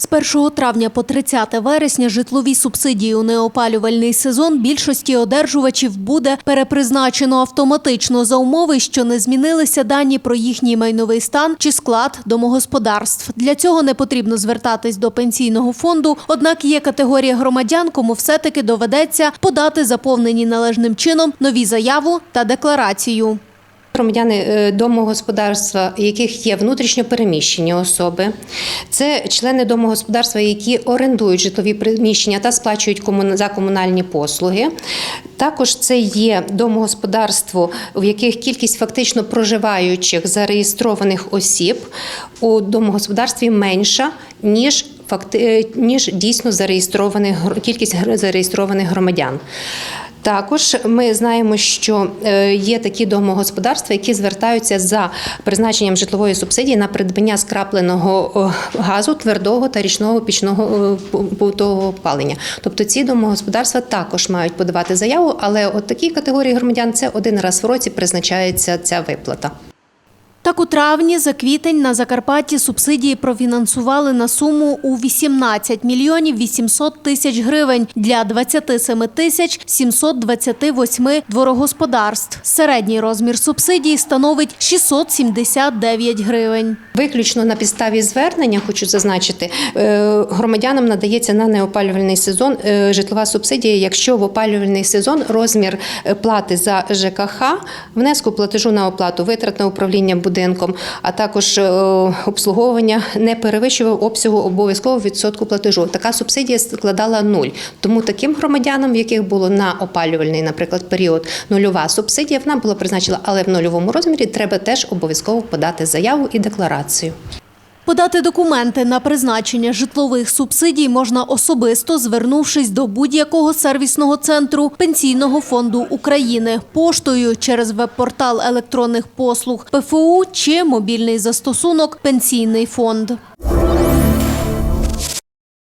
З 1 травня по 30 вересня житлові субсидії у неопалювальний сезон більшості одержувачів буде перепризначено автоматично за умови, що не змінилися дані про їхній майновий стан чи склад домогосподарств. Для цього не потрібно звертатись до пенсійного фонду. Однак є категорія громадян, кому все-таки доведеться подати заповнені належним чином нові заяву та декларацію. Громадяни е, домогосподарства, яких є внутрішньо переміщені особи, це члени домогосподарства, які орендують житлові приміщення та сплачують за комунальні послуги. Також це є домогосподарство, в яких кількість фактично проживаючих зареєстрованих осіб у домогосподарстві менша ніж е, ніж дійсно зареєстрованих кількість зареєстрованих громадян. Також ми знаємо, що е, є такі домогосподарства, які звертаються за призначенням житлової субсидії на придбання скрапленого газу, твердого та річного пічного е, побутового опалення. Тобто ці домогосподарства також мають подавати заяву, але от такій категорії громадян це один раз в році призначається ця виплата. Так у травні за квітень на Закарпатті субсидії профінансували на суму у 18 мільйонів 800 тисяч гривень для 27 тисяч 728 дворогосподарств. Середній розмір субсидії становить 679 гривень. Виключно на підставі звернення, хочу зазначити, е, громадянам надається на неопалювальний сезон е, житлова субсидія, якщо в опалювальний сезон розмір е, плати за ЖКХ, внеску платежу на оплату, витрат на управління будинком, а також е, обслуговування не перевищував обсягу обов'язкового відсотку платежу. Така субсидія складала нуль. Тому таким громадянам, в яких було на опалювальний, наприклад, період нульова субсидія, вона була призначена, але в нульовому розмірі треба теж обов'язково подати заяву і декларацію. Подати документи на призначення житлових субсидій можна особисто, звернувшись до будь-якого сервісного центру Пенсійного фонду України, поштою через веб-портал електронних послуг ПФУ чи мобільний застосунок Пенсійний фонд.